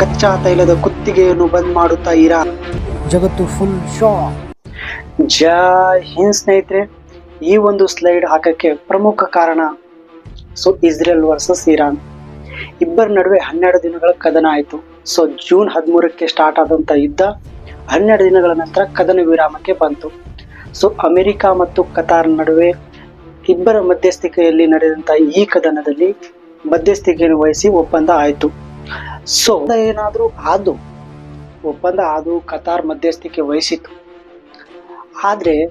ಕಚ್ಚಾ ತೈಲದ ಕುತ್ತಿಗೆಯನ್ನು ಬಂದ್ ಮಾಡುತ್ತಾ ಇರಾನ್ ಜಗತ್ತು ಫುಲ್ ಶಾಕ್ ಜೈ ಹಿಂದ್ ಸ್ನೇಹಿತರೆ ಈ ಒಂದು ಸ್ಲೈಡ್ ಹಾಕಕ್ಕೆ ಪ್ರಮುಖ ಕಾರಣ ಸೊ ಇಸ್ರೇಲ್ ವರ್ಸಸ್ ಇರಾನ್. ಇಬ್ಬರ ನಡುವೆ ಹನ್ನೆರಡು ದಿನಗಳ ಕದನ ಆಯಿತು. ಸೊ ಜೂನ್ ಹದಿಮೂರಕ್ಕೆ ಸ್ಟಾರ್ಟ್ ಆದಂಥ ಯುದ್ಧ ಹನ್ನೆರಡು ದಿನಗಳ ನಂತರ ಕದನ ವಿರಾಮಕ್ಕೆ ಬಂತು. ಸೊ ಅಮೆರಿಕ ಮತ್ತು ಕತಾರ್ ನಡುವೆ ಇಬ್ಬರ ಮಧ್ಯಸ್ಥಿಕೆಯಲ್ಲಿ ನಡೆದಂಥ ಈ ಕದನದಲ್ಲಿ ಮಧ್ಯಸ್ಥಿಕೆಯನ್ನು ವಹಿಸಿ ಒಪ್ಪಂದ ಆಯಿತು. ಸೊ ಏನಾದರೂ ಆದು, ಒಪ್ಪಂದ ಆದು, ಕತಾರ್ ಮಧ್ಯಸ್ಥಿಕೆ ವಹಿಸಿತು ಆದರೆ,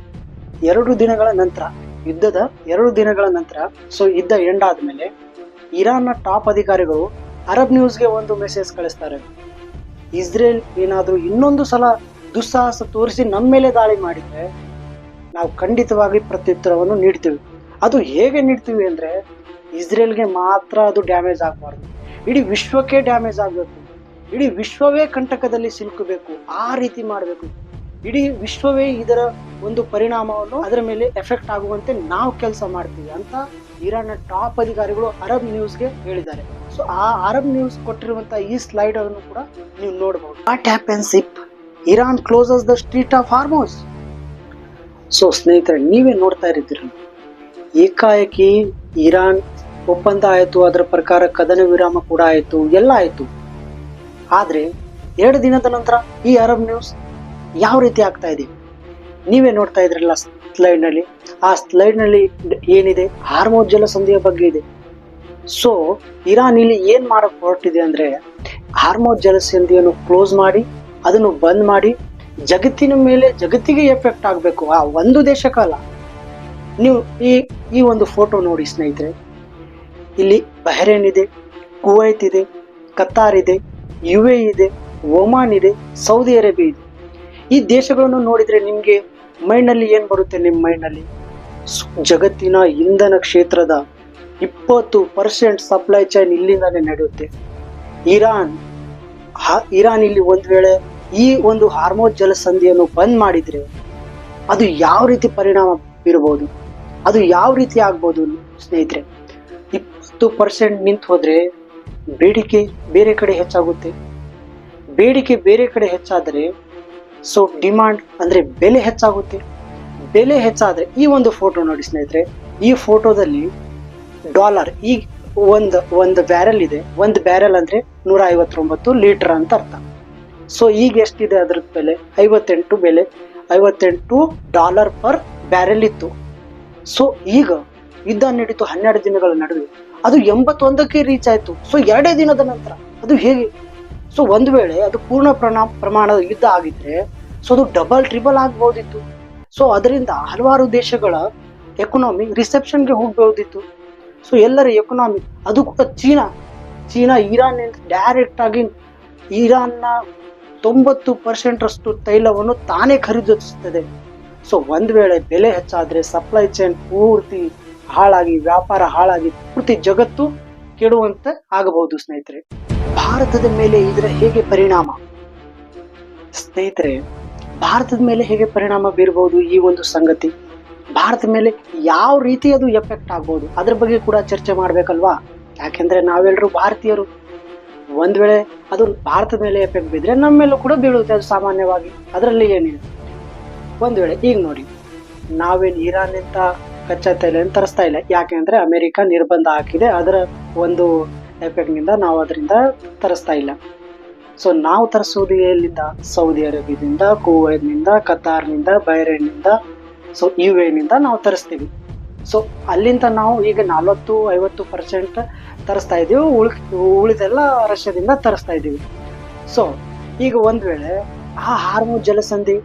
ಎರಡು ದಿನಗಳ ನಂತರ, ಯುದ್ಧದ ಎರಡು ದಿನಗಳ ನಂತರ ಸೊ ಯುದ್ಧ ಎಂಡ್ ಆದ್ಮೇಲೆ, ಇರಾನ್ನ ಟಾಪ್ ಅಧಿಕಾರಿಗಳು ಅರಬ್ ನ್ಯೂಸ್ಗೆ ಒಂದು ಮೆಸೇಜ್ ಕಳಿಸ್ತಾರೆ. ಇಸ್ರೇಲ್ ಏನಾದರೂ ಇನ್ನೊಂದು ಸಲ ದುಸ್ಸಾಹಸ ತೋರಿಸಿ ನಮ್ಮ ಮೇಲೆ ದಾಳಿ ಮಾಡಿದ್ರೆ, ನಾವು ಖಂಡಿತವಾಗಿ ಪ್ರತ್ಯುತ್ತರವನ್ನು ನೀಡ್ತೀವಿ. ಅದು ಹೇಗೆ ನೀಡ್ತೀವಿ ಅಂದ್ರೆ, ಇಸ್ರೇಲ್ಗೆ ಮಾತ್ರ ಅದು ಡ್ಯಾಮೇಜ್ ಆಗಬಾರ್ದು. ಇಡೀ ವಿಶ್ವಕ್ಕೆ ಡ್ಯಾಮೇಜ್ ಆಗಬೇಕು. ಇಡೀ ವಿಶ್ವವೇ ಕಂಟಕದಲ್ಲಿ ಸಿಲುಕಬೇಕು. ಆ ರೀತಿ ಮಾಡಬೇಕು. ಇಡೀ ವಿಶ್ವವೇ ಇದರ ಒಂದು ಪರಿಣಾಮವನ್ನು ಅದರ ಮೇಲೆ ಎಫೆಕ್ಟ್ ಆಗುವಂತೆ ನಾವು ಕೆಲಸ ಮಾಡ್ತೀವಿ ಅಂತ ಇರಾನ್ನ ಟಾಪ್ ಅಧಿಕಾರಿಗಳು ಅರಬ್ ನ್ಯೂಸ್ಗೆ ಹೇಳಿದ್ದಾರೆ. ಸೊ ಆ ಅರಬ್ ನ್ಯೂಸ್ ಕೊಟ್ಟಿರುವಂತಹ ಈ ಸ್ಲೈಡ್ ಅನ್ನು ಕೂಡ ನೀವು ನೋಡಬಹುದು what happens if Iran closes the strait of Hormuz so ಸ್ನೇಹಿತರೆ, ನೀವೇ ನೋಡ್ತಾ ಇರಿದ್ದೀರಿ ಏಕಾಏಕಿ ಇರಾನ್ ಒಪ್ಪಂದ ಆಯಿತು, ಅದರ ಪ್ರಕಾರ ಕದನ ವಿರಾಮ ಕೂಡ ಆಯಿತು, ಎಲ್ಲ ಆಯಿತು. ಆದರೆ ಎರಡು ದಿನದ ನಂತರ ಈ ಅರಬ್ ನ್ಯೂಸ್ ಯಾವ ರೀತಿ ಆಗ್ತಾ ಇದೆ? ನೀವೇ ನೋಡ್ತಾ ಇದ್ರಲ್ಲ ಸ್ಲೈಡ್ನಲ್ಲಿ ಆ ಸ್ಲೈಡ್ನಲ್ಲಿ ಏನಿದೆ? ಹಾರ್ಮೋನ್ ಜಲಸಂಧಿಯ ಬಗ್ಗೆ ಇದೆ. ಸೊ ಇರಾನ್ ಇಲ್ಲಿ ಏನು ಮಾಡೋಕ್ಕೆ ಹೊರಟಿದೆ ಅಂದರೆ ಹಾರ್ಮೋನ್ ಸಂಧಿಯನ್ನು ಕ್ಲೋಸ್ ಮಾಡಿ, ಅದನ್ನು ಬಂದ್ ಮಾಡಿ, ಜಗತ್ತಿನ ಮೇಲೆ ಜಗತ್ತಿಗೆ ಎಫೆಕ್ಟ್ ಆಗಬೇಕು. ಆ ಒಂದು ದೇಶಕ್ಕಲ್ಲ. ನೀವು ಈ ಈ ಒಂದು ಫೋಟೋ ನೋಡಿ ಸ್ನೇಹಿತರೆ. ಇಲ್ಲಿ ಬಹರೇನ್ ಇದೆ, ಕುವೈತ್ ಇದೆ, ಕತಾರ್ ಇದೆ ಯು ಎ ಇದೆ, ಒಮಾನ್ ಇದೆ, ಸೌದಿ ಅರೇಬಿಯಾ ಇದೆ. ಈ ದೇಶಗಳನ್ನು ನೋಡಿದ್ರೆ ನಿಮಗೆ ಮೈಂಡ್ನಲ್ಲಿ ಏನು ಬರುತ್ತೆ ನಿಮ್ಮ ಮೈಂಡ್ನಲ್ಲಿ? ಜಗತ್ತಿನ ಇಂಧನ ಕ್ಷೇತ್ರದ ಇಪ್ಪತ್ತು ಪರ್ಸೆಂಟ್ ಸಪ್ಲೈ ಚೈನ್ ಇಲ್ಲಿಂದಲೇ ನಡೆಯುತ್ತೆ. ಇರಾನ್ ಇರಾನ್ ಇಲ್ಲಿ ಒಂದ್ ವೇಳೆ ಈ ಒಂದು ಹಾರ್ಮೋನ್ ಜಲಸಂಧಿಯನ್ನು ಬಂದ್ ಮಾಡಿದ್ರೆ ಅದು ಯಾವ ರೀತಿ ಪರಿಣಾಮ ಬೀರಬಹುದು ಅದು ಯಾವ ರೀತಿ ಆಗ್ಬೋದು ಸ್ನೇಹಿತರೆ? ಇಪ್ಪತ್ತು ಪರ್ಸೆಂಟ್ ನಿಂತು ಹೋದರೆ ಬೇಡಿಕೆ ಬೇರೆ ಕಡೆ ಹೆಚ್ಚಾಗುತ್ತೆ. ಬೇಡಿಕೆ ಬೇರೆ ಕಡೆ ಹೆಚ್ಚಾದರೆ ಸೊ ಡಿಮಾಂಡ್ ಅಂದ್ರೆ ಬೆಲೆ ಹೆಚ್ಚಾಗುತ್ತೆ. ಬೆಲೆ ಹೆಚ್ಚಾದ್ರೆ ಈ ಒಂದು ಫೋಟೋ ನೋಡಿ ಸ್ನೇಹಿತರೆ, ಈ ಫೋಟೋದಲ್ಲಿ ಡಾಲರ್ ಈ ಒಂದು ಒಂದು ಬ್ಯಾರೆಲ್ ಇದೆ. ಒಂದು ಬ್ಯಾರೆಲ್ ಅಂದ್ರೆ ನೂರ ಐವತ್ತೊಂಬತ್ತು ಲೀಟರ್ ಅಂತ ಅರ್ಥ. ಸೊ ಈಗ ಎಷ್ಟಿದೆ ಅದ್ರ ಬೆಲೆ? ಐವತ್ತೆಂಟು ಬೆಲೆ. ಐವತ್ತೆಂಟು ಡಾಲರ್ ಪರ್ ಬ್ಯಾರೆಲ್ ಇತ್ತು. ಸೊ ಈಗ ಯುದ್ಧ ನಡೀತು ಹನ್ನೆರಡು ದಿನಗಳ ನಡುವೆ. ಅದು ಎಂಬತ್ತೊಂದಕ್ಕೆ ರೀಚ್ ಆಯ್ತು. ಸೊ ಎರಡೇ ದಿನದ ನಂತರ ಅದು ಹೇಗೆ? ಸೊ ಒಂದು ವೇಳೆ ಅದು ಪೂರ್ಣ ಪ್ರಮಾಣ ಪ್ರಮಾಣದ ಯುದ್ಧ ಆಗಿದ್ರೆ ಸೊ ಅದು ಡಬಲ್ ಟ್ರಿಬಲ್ ಆಗ್ಬೋದಿತ್ತು. ಸೊ ಅದರಿಂದ ಹಲವಾರು ದೇಶಗಳ ಎಕನಾಮಿ ರಿಸೆಪ್ಷನ್ಗೆ ಹೋಗ್ಬೋದಿತ್ತು. ಸೊ ಎಲ್ಲರ ಎಕನಾಮಿ ಅದು ಕೂಡ ಚೀನಾ. ಚೀನಾ, ಇರಾನ್ ಡೈರೆಕ್ಟ್ ಆಗಿ ಇರಾನ್ನ ತೊಂಬತ್ತು ಪರ್ಸೆಂಟ್ ರಷ್ಟು ತೈಲವನ್ನು ತಾನೇ ಖರೀದಿಸುತ್ತದೆ. ಸೊ ಒಂದ್ ವೇಳೆ ಬೆಲೆ ಹೆಚ್ಚಾದ್ರೆ ಸಪ್ಲೈ ಚೈನ್ ಪೂರ್ತಿ ಹಾಳಾಗಿ, ವ್ಯಾಪಾರ ಹಾಳಾಗಿ ಪೂರ್ತಿ ಜಗತ್ತು ಕೆಡುವಂತ ಆಗಬಹುದು ಸ್ನೇಹಿತರೆ. ಭಾರತದ ಮೇಲೆ ಇದರ ಹೇಗೆ ಪರಿಣಾಮ? ಸ್ನೇಹಿತರೆ, ಭಾರತದ ಮೇಲೆ ಹೇಗೆ ಪರಿಣಾಮ ಬೀರಬಹುದು ಈ ಒಂದು ಸಂಗತಿ? ಭಾರತದ ಮೇಲೆ ಯಾವ ರೀತಿ ಅದು ಎಫೆಕ್ಟ್ ಆಗ್ಬೋದು? ಅದ್ರ ಬಗ್ಗೆ ಕೂಡ ಚರ್ಚೆ ಮಾಡ್ಬೇಕಲ್ವಾ? ಯಾಕೆಂದ್ರೆ ನಾವೆಲ್ಲರೂ ಭಾರತೀಯರು. ಒಂದ್ ವೇಳೆ ಅದು ಭಾರತದ ಮೇಲೆ ಎಫೆಕ್ಟ್ ಬಿದ್ರೆ ನಮ್ಮ ಮೇಲೂ ಕೂಡ ಬೀಳುತ್ತೆ ಅದು ಸಾಮಾನ್ಯವಾಗಿ. ಅದರಲ್ಲಿ ಏನಿದೆ? ಒಂದ್ ವೇಳೆ ಈಗ ನೋಡಿ, ನಾವೇನು ಇರಾನ್ ಅಂತ ಕಚ್ಚಾ ತೈಲನ ತರಿಸ್ತಾ ಇಲ್ಲ. ಯಾಕೆಂದ್ರೆ ಅಮೆರಿಕ ನಿರ್ಬಂಧ ಹಾಕಿದೆ. ಅದರ ಒಂದು ಎಫೆಕ್ಟ್ನಿಂದ ನಾವು ಅದರಿಂದ ತರಿಸ್ತಾ ಇಲ್ಲ. ಸೊ ನಾವು ತರಿಸೋದು ಎಲ್ಲಿಂದ? ಸೌದಿ ಅರೇಬಿಯಾದಿಂದ, ಕುವೈತ್ನಿಂದ, ಕತಾರ್ನಿಂದ, ಬೈರೇನ್ನಿಂದ. ಸೊ ಯು ಎನಿಂದ ನಾವು ತರಿಸ್ತೀವಿ. ಸೊ ಅಲ್ಲಿಂದ ನಾವು ಈಗ ನಲವತ್ತು, ಐವತ್ತು ಪರ್ಸೆಂಟ್ ತರಿಸ್ತಾ ಇದ್ದೀವಿ ಉಳ್, ಉಳಿದೆಲ್ಲ ರಷ್ಯಾದಿಂದ ತರಿಸ್ತಾ ಇದ್ದೀವಿ ಸೊ ಈಗ ಒಂದು ವೇಳೆ ಆ ಹಾರ್ಮೋನ್ ಜಲಸಂಧಿ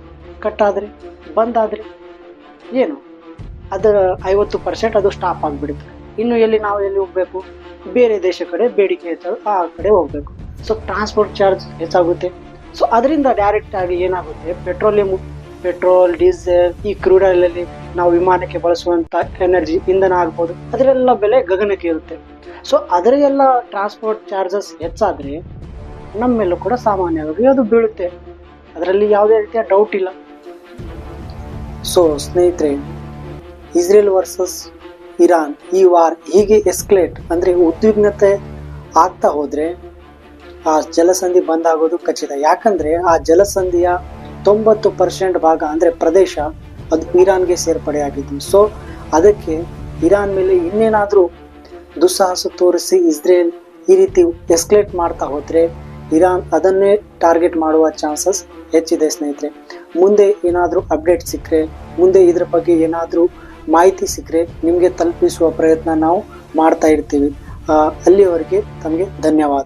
ಕಟ್ಟಾದ್ರೆ, ಬಂದಾದ್ರೆ ಏನು? ಅದರ ಐವತ್ತು ಪರ್ಸೆಂಟ್ ಅದು ಸ್ಟಾಪ್ ಆಗಿಬಿಡುತ್ತೆ. ಇನ್ನು ಎಲ್ಲಿ ನಾವು ಎಲ್ಲಿ ಹೋಗಬೇಕು? ಬೇರೆ ದೇಶ ಕಡೆ, ಬೇಡಿಕೆ ಹೆಚ್ಚಾಗ ಆ ಕಡೆ ಹೋಗ್ಬೇಕು. ಸೊ ಟ್ರಾನ್ಸ್ಪೋರ್ಟ್ ಚಾರ್ಜ್ ಹೆಚ್ಚಾಗುತ್ತೆ. ಸೊ ಅದರಿಂದ ಡೈರೆಕ್ಟ್ ಆಗಿ ಏನಾಗುತ್ತೆ? ಪೆಟ್ರೋಲಿಯಂ ಪೆಟ್ರೋಲ್ ಡೀಸೆಲ್ ಈ ಕ್ರೂಡ್ ಆಯಿಲ್ ಅಲ್ಲಿ ನಾವು ವಿಮಾನಕ್ಕೆ ಬಳಸುವಂತ ಎನರ್ಜಿ ಇಂಧನ ಆಗ್ಬೋದು. ಅದರೆಲ್ಲ ಬೆಲೆ ಗಗನಕ್ಕೆ ಇರುತ್ತೆ ಸೊ ಅದರ ಎಲ್ಲ ಟ್ರಾನ್ಸ್ಪೋರ್ಟ್ ಚಾರ್ಜಸ್ ಹೆಚ್ಚಾದ್ರೆ ನಮ್ಮೆಲ್ಲೂ ಮೇಲೂ ಕೂಡ ಸಾಮಾನ್ಯವಾಗಿ ಅದು ಬೀಳುತ್ತೆ. ಅದರಲ್ಲಿ ಯಾವುದೇ ರೀತಿಯ ಡೌಟ್ ಇಲ್ಲ. ಸೊ ಸ್ನೇಹಿತರೆ ಇಸ್ರೇಲ್ ವರ್ಸಸ್ ಇರಾನ್ ಈ ವಾರ್ ಹೀಗೆ ಎಸ್ಕಲೇಟ್ ಅಂದರೆ ಉದ್ವಿಗ್ನತೆ ಆಗ್ತಾ ಹೋದರೆ ಆ ಜಲಸಂಧಿ ಬಂದಾಗೋದು ಖಚಿತ. ಯಾಕಂದರೆ ಆ ಜಲಸಂಧಿಯ ತೊಂಬತ್ತು ಪರ್ಸೆಂಟ್ ಭಾಗ ಅಂದರೆ ಪ್ರದೇಶ ಅದು ಇರಾನ್ಗೆ ಸೇರ್ಪಡೆಯಾಗಿದ್ದು ಸೊ ಅದಕ್ಕೆ ಇರಾನ್ ಮೇಲೆ ಇನ್ನೇನಾದರೂ ದುಸ್ಸಾಹಸ ತೋರಿಸಿ ಇಸ್ರೇಲ್ ಈ ರೀತಿ ಎಸ್ಕಲೇಟ್ ಮಾಡ್ತಾ ಹೋದರೆ ಇರಾನ್ ಅದನ್ನೇ ಟಾರ್ಗೆಟ್ ಮಾಡುವ ಚಾನ್ಸಸ್ ಹೆಚ್ಚಿದೆ ಸ್ನೇಹಿತರೆ. ಮುಂದೆ ಏನಾದರೂ ಅಪ್ಡೇಟ್ ಸಿಕ್ಕರೆ, ಮುಂದೆ ಇದ್ರ ಬಗ್ಗೆ ಏನಾದರೂ ಮಾಹಿತಿ ಸಿಕ್ಕರೆ ನಿಮಗೆ ತಲುಪಿಸುವ ಪ್ರಯತ್ನ ನಾವು ಮಾಡ್ತಾ ಇರ್ತೀವಿ. ಅಲ್ಲಿಯವರೆಗೆ ತಮಗೆ ಧನ್ಯವಾದ.